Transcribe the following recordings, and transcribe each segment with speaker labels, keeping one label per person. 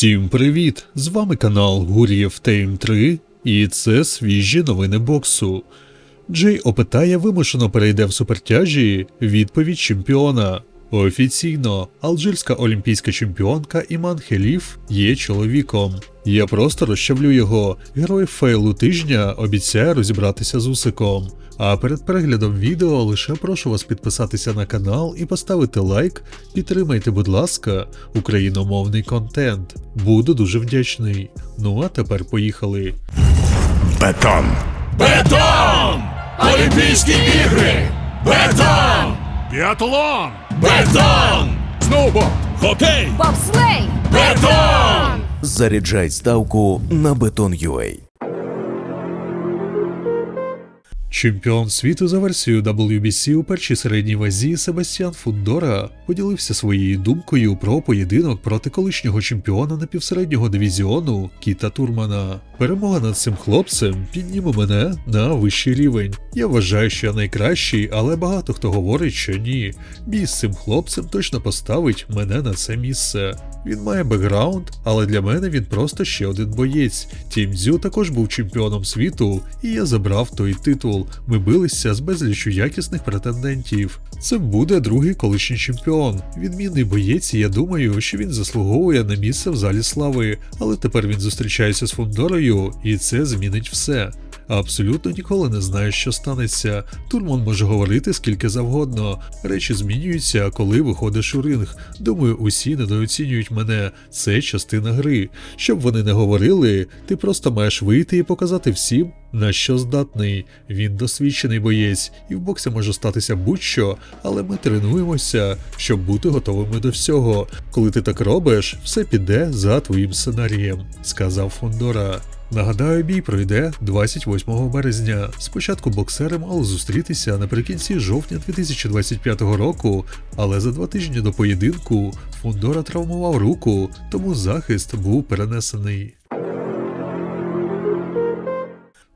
Speaker 1: Всім привіт! З вами канал Гур'єв Тейм 3 і це свіжі новини боксу. Джей Опитає вимушено перейде в супертяжі відповідь чемпіона. Офіційно, алжирська олімпійська чемпіонка Іман Хеліф є чоловіком. Я просто розчавлю його. Герой фейлу тижня обіцяє розібратися з Усиком. А перед переглядом відео лише прошу вас підписатися на канал і поставити лайк. Підтримайте, будь ласка, україномовний контент. Буду дуже вдячний. Ну а тепер поїхали.
Speaker 2: Бетон.
Speaker 3: Бетон! Олімпійські ігри! Бетон!
Speaker 2: Біатлон.
Speaker 3: Бетон!
Speaker 2: Сноуборд.
Speaker 3: Хокей!
Speaker 4: Бобслей!
Speaker 3: Бетон!
Speaker 5: Заряджай ставку на Beton.ua.
Speaker 1: Чемпіон світу за версією WBC у першій середній вазі Себастьян Фундора поділився своєю думкою про поєдинок проти колишнього чемпіона напівсереднього дивізіону Кіта Турмана. Перемога над цим хлопцем підніме мене на вищий рівень. Я вважаю, що я найкращий, але багато хто говорить, що ні. Бій з цим хлопцем точно поставить мене на це місце. Він має бекграунд, але для мене він просто ще один боєць. Тім Дзю також був чемпіоном світу, і я забрав той титул. Ми билися з безлічю якісних претендентів. Це буде другий колишній чемпіон. Відмінний боєць, і я думаю, що він заслуговує на місце в залі слави, але тепер він зустрічається з Фондорою, і це змінить все. Абсолютно ніколи не знаю, що станеться. Турман може говорити скільки завгодно. Речі змінюються, коли виходиш у ринг. Думаю, усі недооцінюють мене. Це частина гри. Щоб вони не говорили, ти просто маєш вийти і показати всім, на що здатний. Він досвідчений боєць, і в боксі може статися будь-що, але ми тренуємося, щоб бути готовими до всього. Коли ти так робиш, все піде за твоїм сценарієм, сказав Фондора. Нагадаю, бій пройде 28 березня. Спочатку боксери мали зустрітися наприкінці жовтня 2025 року, але за два тижні до поєдинку Фундора травмував руку, тому захист був перенесений.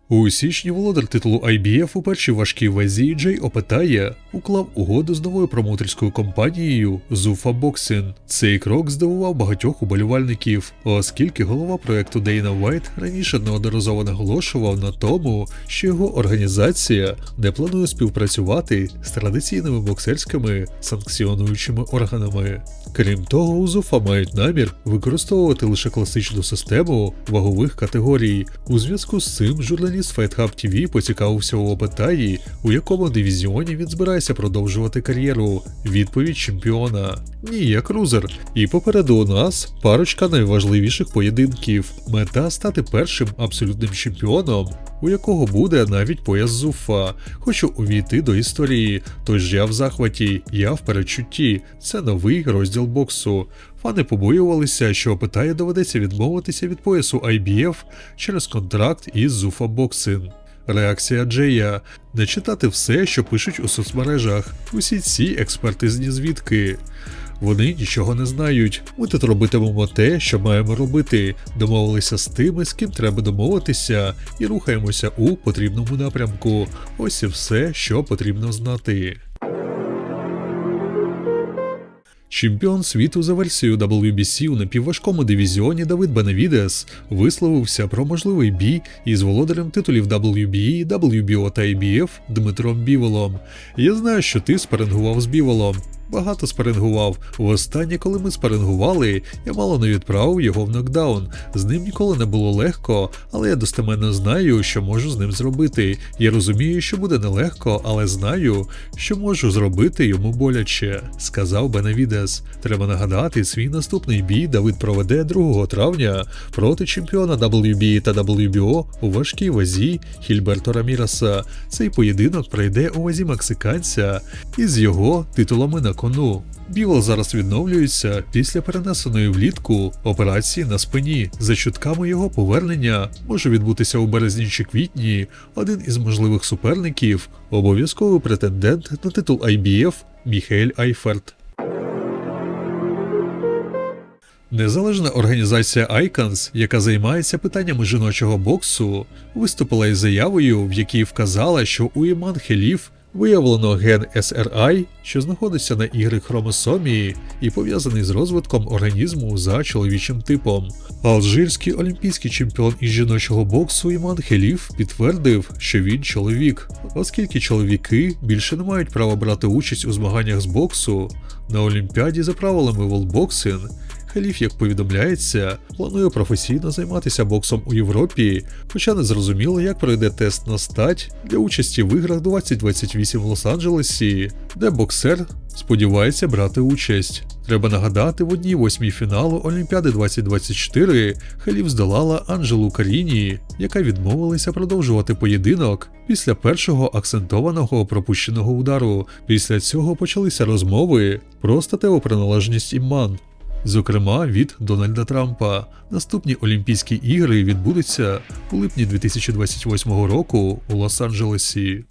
Speaker 1: У січні володар титулу IBF у першій важкій вазі Джей Опетає уклав угоду з новою промоутерською компанією Zuffa Boxing. Цей крок здивував багатьох уболівальників, оскільки голова проекту Дейна Вайт раніше неодноразово наголошував на тому, що його організація не планує співпрацювати з традиційними боксерськими санкціонуючими органами. Крім того, у Зуфа мають намір використовувати лише класичну систему вагових категорій. У зв'язку з цим журналіст Fight Hub TV поцікавився у Опетаї, у якому дивізіоні він збирається продовжувати кар'єру. Відповідь чемпіона. Ні, я крузер. І попереду у нас парочка найважливіших поєдинків. Мета стати першим абсолютним чемпіоном, у якого буде навіть пояс Зуфа. Хочу увійти до історії. Тож я в захваті, я в передчутті. Це новий розділ боксу. Фани побоювалися, що Опитає доведеться відмовитися від поясу IBF через контракт із Zuffa Boxing. Реакція Джея не читати все, що пишуть у соцмережах. Усі ці експертизні звідки. Вони нічого не знають. Ми тут робитимемо те, що маємо робити. Домовилися з тими, з ким треба домовитися, і рухаємося у потрібному напрямку. Ось і все, що потрібно знати. Чемпіон світу за версією WBC у напівважкому дивізіоні Давид Бенавідес висловився про можливий бій із володарем титулів WBE, WBO та IBF Дмитром Біволом. Я знаю, що ти спарингував з Біволом. Багато спарингував. Востаннє, коли ми спарингували, я мало не відправив його в нокдаун. З ним ніколи не було легко, але я достеменно знаю, що можу з ним зробити. Я розумію, що буде нелегко, але знаю, що можу зробити йому боляче, сказав Бенавідес. Треба нагадати, свій наступний бій Давид проведе 2 травня проти чемпіона WBA та WBO у важкій вазі Хільберто Раміраса. Цей поєдинок пройде у вазі мексиканця із його титулами на кону. Біло зараз відновлюється після перенесеної влітку операції на спині. За чутками його повернення може відбутися у березні чи квітні. Один із можливих суперників обов'язковий претендент на титул IBF Міхель Айферт. Незалежна організація Icons, яка займається питаннями жіночого боксу, виступила із заявою, в якій вказала, що у Іман Хелів виявлено ген SRI, що знаходиться на ігри хромосомії і пов'язаний з розвитком організму за чоловічим типом. Алжирський олімпійський чемпіон із жіночого боксу Іман Хелів підтвердив, що він чоловік, оскільки чоловіки більше не мають права брати участь у змаганнях з боксу на Олімпіаді за правилами волбоксинг. Халіф, як повідомляється, планує професійно займатися боксом у Європі, хоча не зрозуміло, як пройде тест на стать для участі в іграх 2028 в Лос-Анджелесі, де боксер сподівається брати участь. Треба нагадати, в одній восьмій фіналу Олімпіади 2024 Халіф здолала Анджелу Каріні, яка відмовилася продовжувати поєдинок після першого акцентованого пропущеного удару. Після цього почалися розмови про статеву приналежність іман. Зокрема, від Дональда Трампа. Наступні Олімпійські ігри відбудуться у липні 2028 року у Лос-Анджелесі.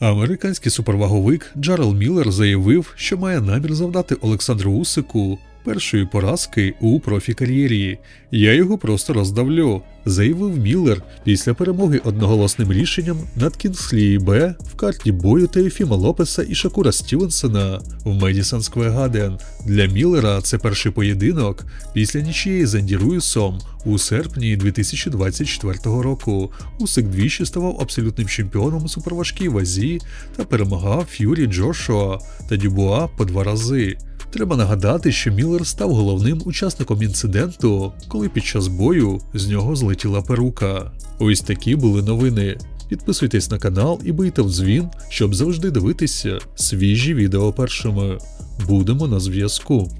Speaker 1: Американський суперваговик Джарел Міллер заявив, що має намір завдати Олександру Усику першої поразки у профі-кар'єрі. Я його просто роздавлю, заявив Міллер після перемоги одноголосним рішенням над Кінгслі Б в карті бою Теофіма Лопеса і Шакура Стівенсона в Медісон Сквер Гаден. Для Міллера це перший поєдинок після нічиєї з Енді Руїсом у серпні 2024 року. Усик двічі ставав абсолютним чемпіоном у суперважкій вазі та перемагав Ф'юрі Джошуа та Дюбуа по два рази. Треба нагадати, що Міллер став головним учасником інциденту, коли під час бою з нього злетіла перука. Ось такі були новини. Підписуйтесь на канал і бийте в дзвін, щоб завжди дивитися свіжі відео першими. Будемо на зв'язку.